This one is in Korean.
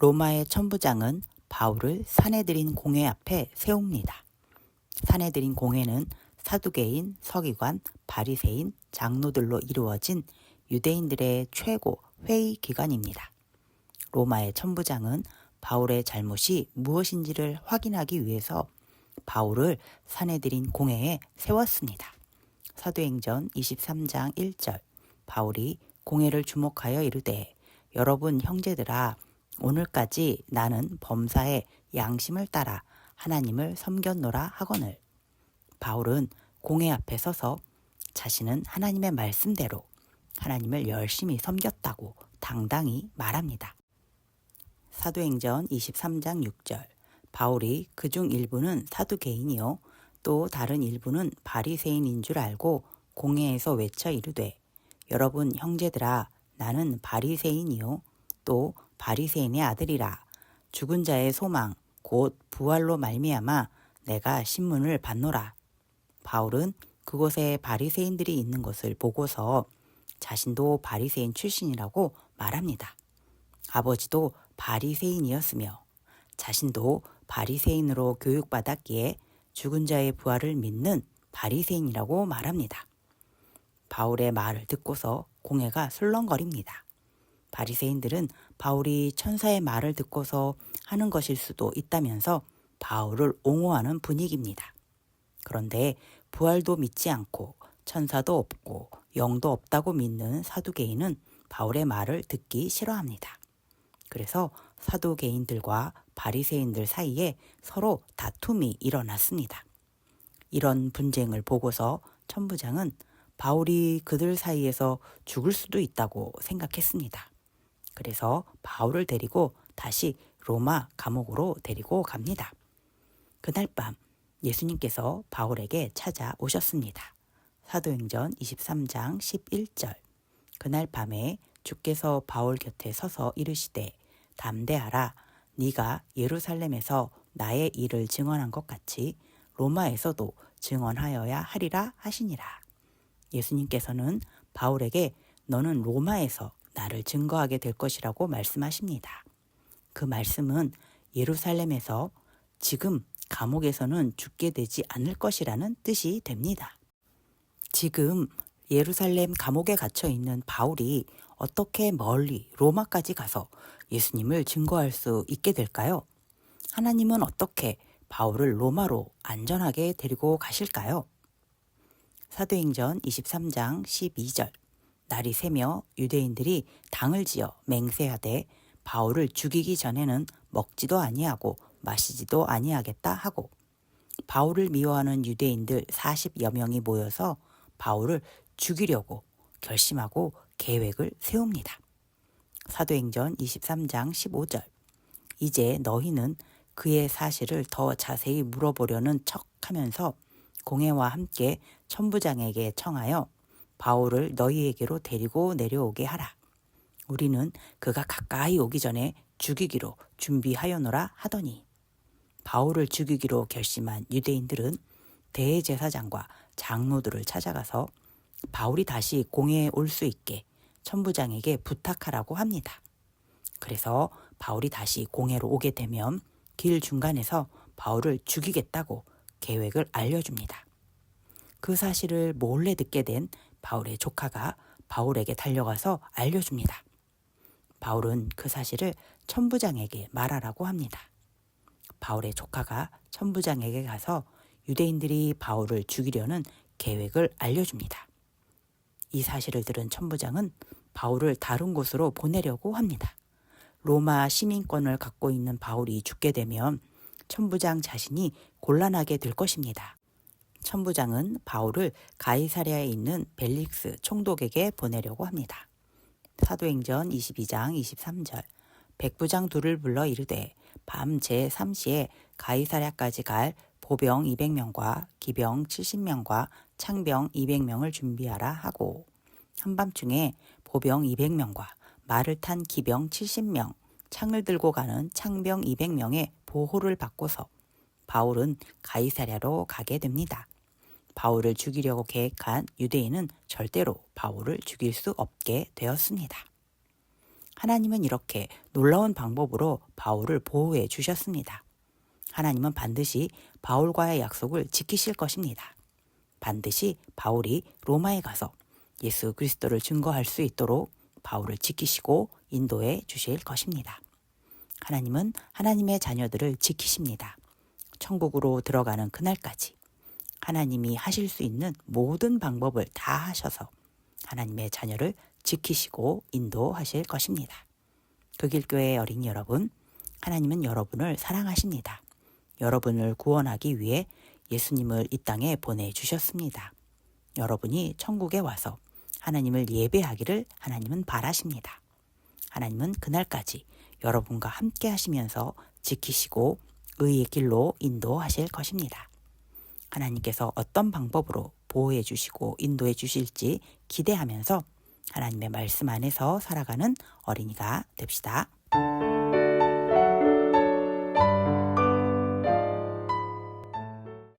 로마의 천부장은 바울을 사내들인 공회 앞에 세웁니다. 사내들인 공회는 사두개인, 서기관, 바리새인, 장로들로 이루어진 유대인들의 최고 회의 기관입니다. 로마의 천부장은 바울의 잘못이 무엇인지를 확인하기 위해서 바울을 사내들인 공회에 세웠습니다. 사도행전 23장 1절 바울이 공회를 주목하여 이르되 여러분 형제들아 오늘까지 나는 범사의 양심을 따라 하나님을 섬겼노라 하거늘 바울은 공회 앞에 서서 자신은 하나님의 말씀대로 하나님을 열심히 섬겼다고 당당히 말합니다. 사도행전 23장 6절 바울이 그 중 일부는 사두개인이요 또 다른 일부는 바리새인인 줄 알고 공회에서 외쳐 이르되 여러분 형제들아 나는 바리새인이요 또 바리새인의 아들이라 죽은 자의 소망 곧 부활로 말미암아 내가 신문을 받노라 바울은 그곳에 바리새인들이 있는 것을 보고서 자신도 바리새인 출신이라고 말합니다. 아버지도 바리새인이었으며 자신도 바리새인으로 교육받았기에 죽은 자의 부활을 믿는 바리새인이라고 말합니다. 바울의 말을 듣고서 공회가 술렁거립니다. 바리새인들은 바울이 천사의 말을 듣고서 하는 것일 수도 있다면서 바울을 옹호하는 분위기입니다. 그런데 부활도 믿지 않고 천사도 없고 영도 없다고 믿는 사두개인은 바울의 말을 듣기 싫어합니다. 그래서 사두개인들과 바리새인들 사이에 서로 다툼이 일어났습니다. 이런 분쟁을 보고서 천부장은 바울이 그들 사이에서 죽을 수도 있다고 생각했습니다. 그래서 바울을 데리고 다시 로마 감옥으로 데리고 갑니다. 그날 밤 예수님께서 바울에게 찾아오셨습니다. 사도행전 23장 11절 그날 밤에 주께서 바울 곁에 서서 이르시되 담대하라 네가 예루살렘에서 나의 일을 증언한 것 같이 로마에서도 증언하여야 하리라 하시니라. 예수님께서는 바울에게 너는 로마에서 나를 증거하게 될 것이라고 말씀하십니다. 그 말씀은 예루살렘에서 지금 감옥에서는 죽게 되지 않을 것이라는 뜻이 됩니다. 지금 예루살렘 감옥에 갇혀 있는 바울이 어떻게 멀리 로마까지 가서 예수님을 증거할 수 있게 될까요? 하나님은 어떻게 바울을 로마로 안전하게 데리고 가실까요? 사도행전 23장 12절 날이 새며 유대인들이 당을 지어 맹세하되 바울을 죽이기 전에는 먹지도 아니하고 마시지도 아니하겠다 하고 바울을 미워하는 유대인들 40여 명이 모여서 바울을 죽이려고 결심하고 계획을 세웁니다. 사도행전 23장 15절 이제 너희는 그의 사실을 더 자세히 물어보려는 척 하면서 공회와 함께 천부장에게 청하여 바울을 너희에게로 데리고 내려오게 하라. 우리는 그가 가까이 오기 전에 죽이기로 준비하여노라 하더니 바울을 죽이기로 결심한 유대인들은 대제사장과 장로들을 찾아가서 바울이 다시 공회에 올 수 있게 천부장에게 부탁하라고 합니다. 그래서 바울이 다시 공회로 오게 되면 길 중간에서 바울을 죽이겠다고 계획을 알려줍니다. 그 사실을 몰래 듣게 된 바울의 조카가 바울에게 달려가서 알려줍니다. 바울은 그 사실을 천부장에게 말하라고 합니다. 바울의 조카가 천부장에게 가서 유대인들이 바울을 죽이려는 계획을 알려줍니다. 이 사실을 들은 천부장은 바울을 다른 곳으로 보내려고 합니다. 로마 시민권을 갖고 있는 바울이 죽게 되면 천부장 자신이 곤란하게 될 것입니다. 천부장은 바울을 가이사랴에 있는 벨릭스 총독에게 보내려고 합니다. 사도행전 22장 23절 백부장 둘을 불러 이르되 밤 제3시에 가이사랴까지 갈 보병 200명과 기병 70명과 창병 200명을 준비하라 하고 한밤중에 보병 200명과 말을 탄 기병 70명, 창을 들고 가는 창병 200명의 보호를 받고서 바울은 가이사랴로 가게 됩니다. 바울을 죽이려고 계획한 유대인은 절대로 바울을 죽일 수 없게 되었습니다. 하나님은 이렇게 놀라운 방법으로 바울을 보호해 주셨습니다. 하나님은 반드시 바울과의 약속을 지키실 것입니다. 반드시 바울이 로마에 가서 예수 그리스도를 증거할 수 있도록 바울을 지키시고 인도해 주실 것입니다. 하나님은 하나님의 자녀들을 지키십니다. 천국으로 들어가는 그날까지 하나님이 하실 수 있는 모든 방법을 다 하셔서 하나님의 자녀를 지키시고 인도하실 것입니다. 극일교회 어린이 여러분, 하나님은 여러분을 사랑하십니다. 여러분을 구원하기 위해 예수님을 이 땅에 보내주셨습니다. 여러분이 천국에 와서 하나님을 예배하기를 하나님은 바라십니다. 하나님은 그날까지 여러분과 함께 하시면서 지키시고 의의 길로 인도하실 것입니다. 하나님께서 어떤 방법으로 보호해 주시고 인도해 주실지 기대하면서 하나님의 말씀 안에서 살아가는 어린이가 됩시다.